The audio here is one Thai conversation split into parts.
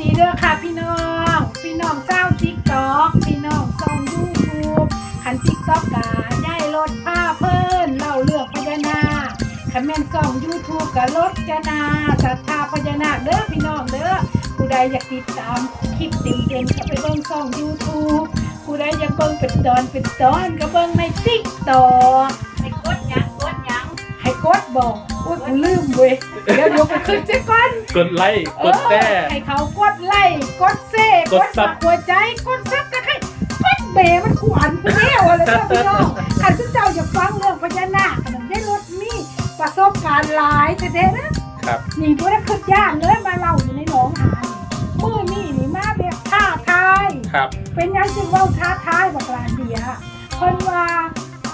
ดีเด้อค่ะพี่น้อง พี่น้องเจ้าติ๊กต็อกพี่น้องซองยูทูบขันติ๊กต็อกกาย่ายรถผ้าเพิ่นเล่าเรื่องพญานาคขันแม่นซองยูทูบกับรถจนาศรัทธาพญานาคเด้อพี่น้องเด้อผู้ใดอยากติดตามคลิปเต็มๆก็ไปเบิ่งซองยูทูบผู้ใดอยากเบิ่งเป็นตอนเป็นตอนก็เบิ่งในติ๊กต็อกไอ้กดหยังกดหยังให้กดบอก อุ้ยกูลืมเว้ยเดี๋ยวเดี๋ยวไปขึ้นเจ๊ก่อนกดไลค์กดแชร์ให้เขากดไลค์กดเซ่กดซับหัวใจกดซับตะไคร้กดเบมันขวานกูแน่วอะไรก็พี่น้องขันซึ่งเจ้าอยากฟังเรื่องพญานาคมันได้รถมีประสบการณ์หลายแต่เด้นะครับนี่บ่ได้ขึ้นย่านเลยมาเล่าอยู่ในหนองหานมือนี่นี่มาแบบท้าทายครับ เป็นหยังจึงเว่าท้าทายบักลาเดียเพิ่นว่า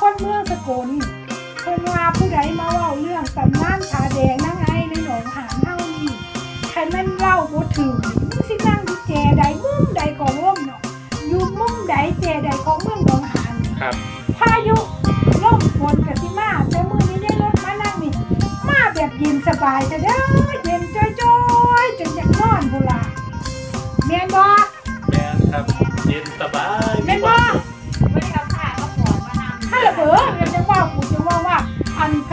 คนเมืองสกลเพิ่นว่า ผู้ใดมาเว้าเรื่องตำนานชาแดงนางไอ้ในหนองหานเฮานี่ใครมันเล่าบ่ถึงมึงสินั่งอยู่แจใดมุมใดของวงเนาะอยู่มุมใดแจใดของเมืองหนองหานครับพายุลมฝนก็สิมาแต่มือนี้ได้รถมานั่งนี่มาแบบเย็นสบายแต่เด้อเย็นจ้อยๆจนอยากนอนพุ่นล่ะแม่นบ่แมนครับเย็นสบายแม่นบ่ไม่ได้เอาผ้าเอาหมอนมานำถ้าเบอ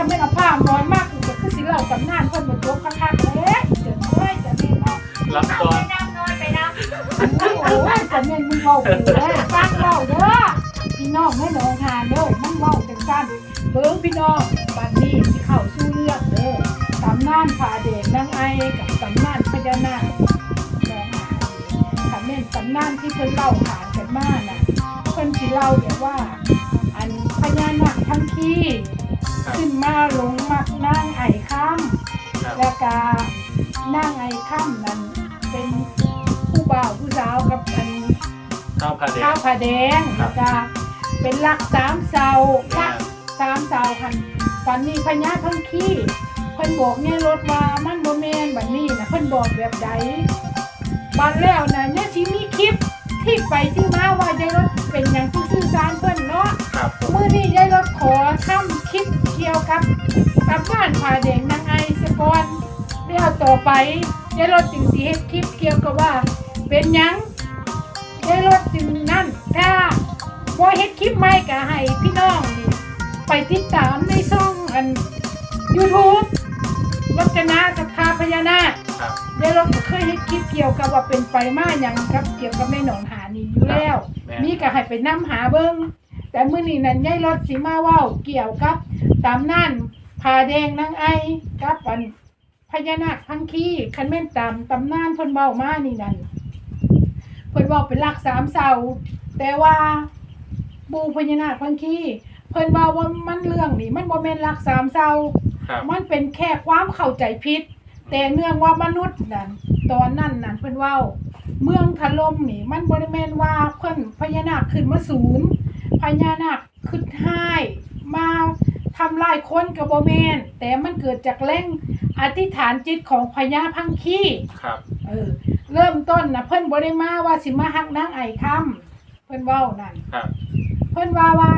ำเป็นเอาผ้าร้อนมากกูก็คือสิเล่าตำนานคนบนโต๊ะคักๆเลยเจอเอ้ยจะเม่นเนาะรับก่อไปนน้ำนอนไปน้โอ้ยจะเม่นมึงเว้ากูเลยฟังเล่าเด้อพี่น้องไม่หนองหานเด้อมันเว้าจังซั่นเบิ่งพี่น้องบัดนี้สิเข้าสู่เรื่องเด้อตำนานผาเดชนางไอกับตำนานพญานาคหนองหาคำแม่นตำนานที่เพิ่นเล่าขานกันมาน่ะเพิ่นสิเล่าแบบว่า อันพญานาคทั้งที่ ขึ้นมาลงมักนางไอ้ค่ครับำแล้วก็นางไอ้ค่ำนั้นเป็นผู้บ่าวผู้สาวกับอันข้าวผัดแดข้างวผาแดงครัแล้บวก็เป็นลักสามเสาลักสามเสาคันฝันนี้พญาทั้งขี้เพิ่นบอกเนี่ยรถว่ามันโมเมนแบบนี้นะเพิ่นบอกแบบใดบันแล้วนะเนี่ยสิมีคลิปที่ไปที่มาว่ายายรถ เป็นอย่างที่สื่อสารเพิ่นเนาะครับผมมื่อนี้ยายรถขอทำคลิปเกี่ยวกับตำบ้านผาเด็กนางไอสกอนแล้วต่อไปยายรถจึงสีเฮ็ดคลิปเกี่ยวกับว่า เป็นหยังยายรถจึงนั่นถ้าบ่เฮ็ดคลิปใหม่ก็ให้พี่น้องนี่ไปติดตามในช่องอัน YouTube รจนาศรัทธาพญานาค ครับยายรถก็เคยเฮ็ดคลิปเกี่ยวกับว่าเป็นไปมาหยังกับ เกี่ยวกับแม่หนองหานี่อยู่แล้ว แม่มีก็ให้ไปนํหาเบิ่งแต่มื้อนี้นั่นยายรถสิมาเว้าเกี่ยวกับตามนั่นผาแดงนางไอกับอันพญานาคพังคีคันแม่นตามตำนานเพิ่นเว้ามานี่นั่นเพิ่นเว้าเป็นหลักสามเสาแต่ว่าบูพญานาคพังคีเพิ่นเว้าว่ามันเรื่องนี่มันบ่แม่นหลักสามเสา ครับ มันเป็นแค่ความเข้าใจผิด แต่เนื่องว่ามนุษย์นั่นตอนนั้นนั่นเพิ่นเว้า เมืองถล่มนี่ มันบ่ได้แม่นว่าเพิ่นพญานาคขึ้นมาศูนย์พญานาคขึ้นห้ายมาทำลายคนก็บ่แม่นแต่มันเกิดจากแรงอธิษฐานจิตของพญาพังคีครับ เออ เริ่มต้นน่ะเพิ่นบ่ได้มาว่าสิมาฮักนางไอ้คำเพิ่นเว้านั่นครับ เพิ่นว่าว่า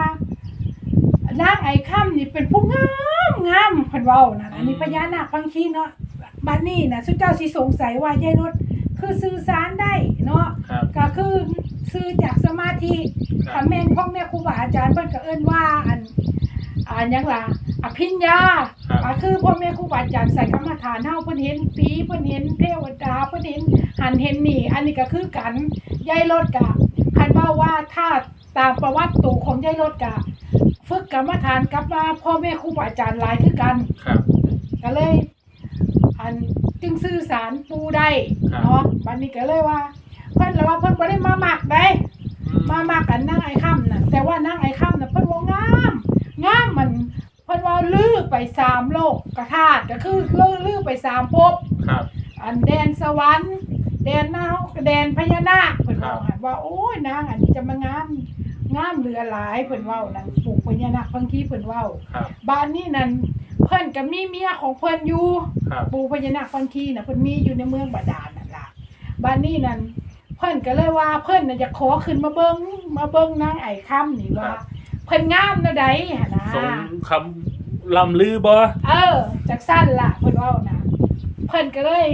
นางไอ้ค่ำนี่เป็นผู้งามงามเพิ่นเว้านะอันนี้พญานาคฟังชีเนาะ บัดนี้นะสุเจ้าสิสงสัยว่ายายรถคือสื่อสารได้เนาะครับ ก็คือสื่อจากสมาธิครัคำบแม่นพ่อแม่ครูบาอาจารย์เพิ่นก็เอิ้นว่าอันอันหยังล่ะอภิญญาครับ ก็คือพ่อแม่ครูบาอาจารย์ใส่กรรมฐานเฮาเพิ่นเห็นผีเพิ่นเห็นเทวดาเพิ่นเห็นหันเห็นนี่ อันนี้ก็คือกันยายรถกะคันว่าว่าถ้าตามประวัติตัวของยายรถกะ ฝึกกรรมฐานกลับมาพ่อแม่ครูบาอาจารย์หลายคือกัน ครับ ก็เลย อันจึงสื่อสารปูได้ครับ เนาะบัดนี้ก็เลยว่า เพิ่นแล้วว่าเพิ่นบ่ได้มาหมักได้ มามากันนั่งไอ้ค่ำน่ะแต่ว่านั่งไอ้ค่ำน่ะเพิ่นว่างามงามมันเพิ่นว่าลื้อไปสามโลกกระทาดก็คือลื้อลื้อไปสามภพครับ อันแดนสวรรค์แดนนรกแดนพญานาคเพิ่นว่าครับ ว่าโอ้ยนางอันนี้จะมางามงามเหลือหลายเพิ่นเว้านั่นปลูกพญานาคบางทีเพิ่นเว้าครับ บ้านนี้นั่น เพิ่นก็มีเมียของเพิ่นอยู่ครับ ปู่พญานาคบางทีน่ะเพิ่นมีอยู่ในเมืองบาดาลนั่นล่ะบ้านนี้นั่นเพิ่นก็เลยว่าเพิ่นน่ะจะขอขึ้นมาเบิ่งมาเบิ่งนางไอ้ค่ำนี่ว่าเพิ่นงามแนวใดหั่นนะ สมคำลำลือบ่เออจากสั้นล่ะเพิ่นเว้านะเพิ่นก็เลย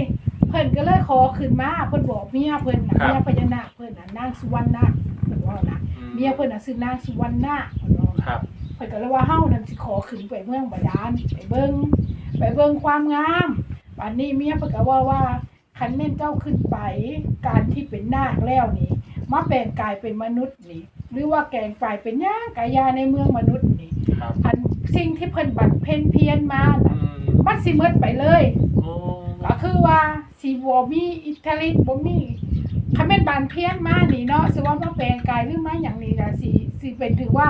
เพิ่นก็เลยขอขึ้นมาเพิ่นบอกเมียเพิ่นน่ะครับเมียพญานาคเพิ่นน่ะนางสุวรรณนาคเพิ่นว่านะอืเมียเพิ่นน่ะชื่อนางสุวรรณนาคเพิ่นว่าครับเพิ่นก็เลยว่าเฮานั่นสิขอขึ้นไปเมืองบาดาลไปเบิ่งไปเบิ่งความงามบัดนี้เมียเพิ่นก็ว่าว่าคันแม่นเจ้าขึ้นไป การที่เป็นนาคแล้วนี่มาแปลงกายเป็นมนุษย์นี่ หรือว่าแกงกายเป็นหยังกายาในเมืองมนุษย์นี่ครับอันสิ่งที่เพิ่นบัดเพ็ญเพียรมาอืน่ะมมันสิหมดไปเลยโอ้ก็คือว่าสิบ่มีอิทธิฤทธิ์บ่มีคันแม่นบานเพี้ยนมานี่เนาะสิว่ามาแปลงกายหรือมาหยังนี่ล่ะสิสิเป็นถือว่า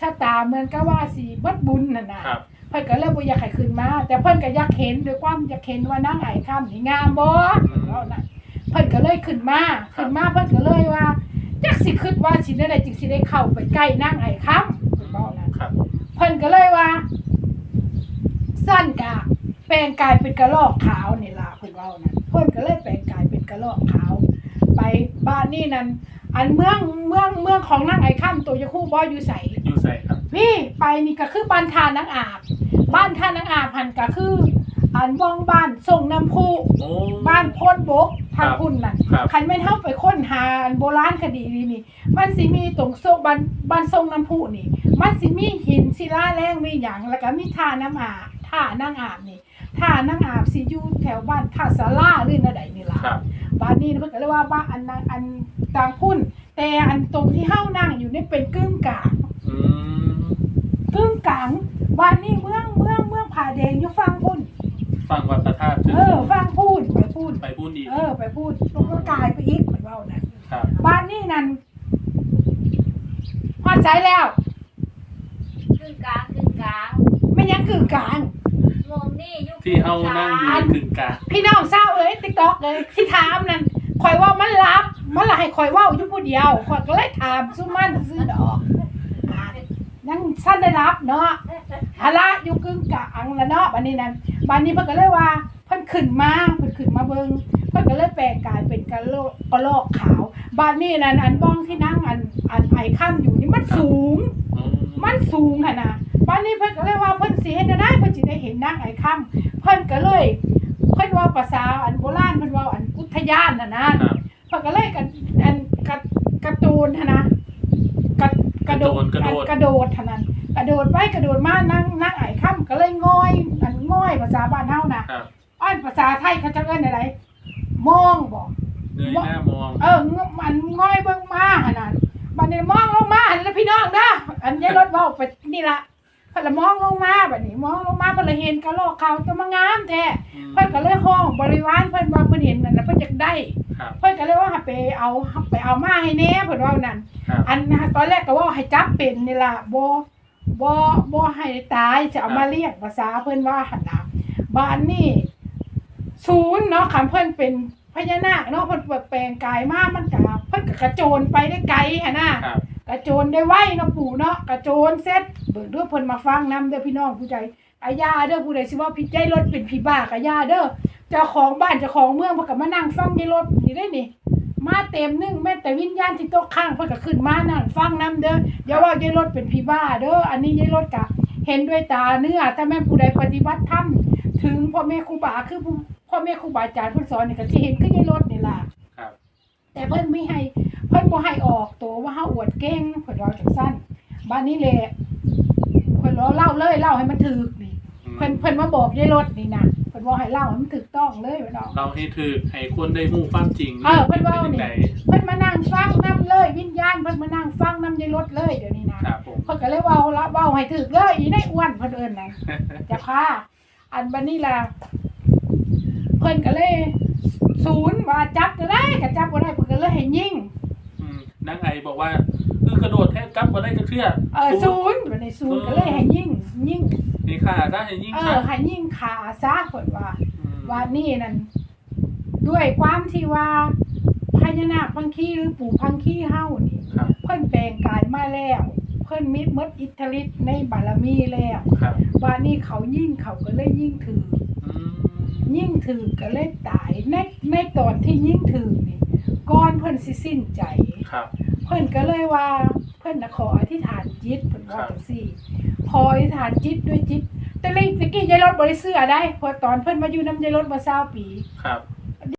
ชะตาเหมือนกับว่าสิเบิดบุญนั่นน่ะครับเพิ่นก็เลยบ่อยากให้ขึ้นมา แต่เพิ่นก็อยากเห็นด้วยความอยากเห็นว่านางไอ้ค่ำนี่งามบ่เนาะน่ะเพิ่นก็เลยขึ้นมาขึ้นมาเพิ่นก็เลยว่าจักสิคิดว่าสิได้ใดจึงสิได้เข้าไปใกล้นางไอ้ค่ำเพิ่นบอกนะครับเพิ่นก็เลยว่า สั้นกะแปลงกายเป็นกระรอกขาวนี่ล่ะเพิ่นเว้านะเพิ่นก็เลยแปลงกายเป็นกระรอกขาว ไปบ้านนี่นั่นอันเมืองเมืองเมืองของนางไอ้ค่ำตัวยาคู่บ่อยู่ใส อยู่ใส่ครับ พี่ไปนี่ก็คือบ้านทานนางอาบ บ้านทานนางอาบหันก็คืออันบ้องบ้านส่งน้ำพุโอ้ บ้านโพ้นบกทางครับคุณน่ะครับ คันแม่นเฮาไปค้นหาอันโบราณคดีนี่นี่ มันสิมีตรงโซกบ้านบ้านทรงน้ำพุนี่ มันสิมีหินศิลาแรงมีหยังแล้วก็มีท่าน้ำอาบท่านางอาบนี่ท่านางอาบสิอยู่แถวบ้านท่าสาราหรือนั่นใดนี่ล่ะ ครับ บ้านนี้เพิ่นก็เลยว่าบ้านอันนั้นอันต่างพุ่น แต่อันตรงที่เฮานั่งอยู่นี่เป็นกึ่งกลาง อืมกึ่งกลางบ้านนี้เมืองเมืองเมืองผาแดงอยู่ฝั่งพุ่น ฟังวัดพระธาตุเออฝั่งพูนไปพูนไปพูดดีเออ ไปพูดตรงก็กลายไปอีกเหมือนเว้านั่นครับ บ้านนี้นั่นพอใจแล้วครึ่งกลางครึ่งกลางไม่ยังกึ่งกลาง งงนี่ยุคที่เฮานั่งอยู่กึ่งกลางพี่น้องเศร้าเอ้ยติ๊กต็อกเลยที่ถามนั่นคอยว่ามันรับมันละให้คอยเว่าอยู่ผู้เดียวคอยก็เลยถามซุมันซื้อดอกอ่า นั่งสั้นได้รับเนาะฮาละอยู่กึ่งกลางแล้วเนาะบันนี้นั่นบันนี้เพิ่นก็เลยว่าเพิ่นขึ้นมาเพิ่นขึ้นมาเบิ่งเพิ่นก็เลยแปลงกายเป็นกระโหลกกระโหลกขาวบ้านนี้นั่นอันบ้องที่นั่งอันอันไอข้ามอยู่นี่มันสูงอืมมันสูงค่ะนะบ้านนี้เพิ่นก็เลยว่าเพิ่นสิเฮ็ดได้เพิ่นสิได้เห็นนางไอ้ค่ำเพิ่นก็เลยเพิ่นว่าภาษาอันโบราณเพิ่นว่าอันอุทยานน่ะนะครับเพิ่นก็เลยกันอันกระกระตูนหั่นนะก ระกระโดดกระโดดอันกระโดดเท่านั้นกระโดดไปกระโดดมานางนางไอ้ค่ำก็เลยงอยอันง่อยภาษาบ้านเฮานะครับอันภาษาไทยเขาจะเอิ้นอะไรมองบ่เงยหน้ามองเออมันง่อยเบิ่งมาขนาดบัดนี้มองลงมาหันแล้วพี่น้องเด้ออันยายรถเว้าไปนี่ละเพิ่นละมองลงมาบัดนี้มองลงมาเพิ่นละเห็นกะโหลกเขาจะมางามแท้อืมเพิ่นก็เลยห้องบริวารเพิ่นว่าเพิ่นเห็นนั่นน่ะเพิ่นอยากได้ ครับเพิ่นก็เลยว่าให้ไปเอาไปเอามาให้แหน่เพิ่นว่านั่นครับ อันตอนแรกก็ว่าให้จับเป็นนี่ล่ะบ่บ่บ่ให้ตายจะเอามาเรียกภาษาเพิ่นว่าหั่นน่ะบ้านนี่ศูนย์เนาะคันเพิ่นเป็นพญานาคเนาะเพิ่นแปลงกายมามันก็เพิ่นก็กระโจนไปได้ไกลหั่นน่ะ ครับ กระโจนได้ไวเนาะปู่เนาะกระโจนเสร็จเบิกเด้อเพิ่นมาฟังนํเด้อพี่น้องผู้ใจ อาญาเด้อผู้ใดสิว่าพี่ใจรถเป็นพี่บ้ากะยาเด้อเจ้าของบ้านเจ้าของเมืองเพิ่นก็มานั่งฟังในรถนี่ได้นี่ มาเต็มนึงแม้แต่วิญญาณที่ตกข้างเพิ่นก็ขึ้นมานั่งฟังนํเด้ออย่าว่ายายรถเป็นพี่บ้าเด้ออันนี้ยายรถก็เห็นด้วยตาเนื้อแต่แม่ผู้ใดปฏิบัติธรรมถึงพ่อแม่ครูบาคือผู้พ่อแม่ครูบาอาจารย์เพิ่นสอนนี่ก็สิเห็นคือยายรถนี่ล่ะครับแต่เพิ่นไม่ให้เพิ่นบ่ให้ออกตัวว่าเฮาอวดเก่งเพิ่นว่าจังซั่นบ้านนี้แหละ เพิ่นว่าเล่าเลยเล่าให้มันถูกนี่อืมเพิ่นเพิ่นมาบอกยายรถนี่นะเพิ่นว่าให้เล่าให้มันถูกต้องเลยเพิ่นเอาเราให้ถือให้คนได้ฮู้ความจริงเออเพิ่นว่าเป็นนี่จังไดเพิ่นมานั่งฟังนํเลย วิญญาณเพิ่นมานั่งฟังนํยายรถเลยเดี๋ยวนี้นะครับผมเพิ่นก็เลยเว้าละเว้าให้ถูกเลยอีในอ้วนเพิ่นเอิ้นน่ะจะพาอันบัดนี้ล่ะเพิ่นก็เลยศูนย์ว่าจับจะได้ก็จับบ่ได้เพิ่นก็เลยให้ยิงอืมนางไอบอกว่าคือกระโดดแทบจับมาได้กระเทือเออศูนย์วั นนี้ศูนย์ก็เลยให้ยิ่งยิ่งนี่ค่ะถ้าให้ยิ่งเอชัอดให้ยิ่งขาซะคนว่ามว่านี่นั่นด้วยความที่ว่าพญานาคพังคีหรือปู่พังคีเฮานี่ครับ เพิ่นแปลงกายมาแล้ว เพิ่นมิดมดอิทธิฤทธิ์ในบารมีแล้วครับว่านี่เขายิ่งเขาก็เลยยิ่งถือ อืมยิ่งถือก็เลยตายในในตอนที่ยิ่งถือนี่ก่อนเพิ่นสิสิ้นใจ ครับ เพิ่นก็เลยว่าเพิ่นนะขออธิษฐานจิตเพิ่นว่าจังซี่พออธิษฐานจิตด้วยจิต แต่เลยตะกี้ยายรถบ่ได้เสื้อได้เพอตอนเพิ่นมาอยู่นำยายรถมา20ปี ครับ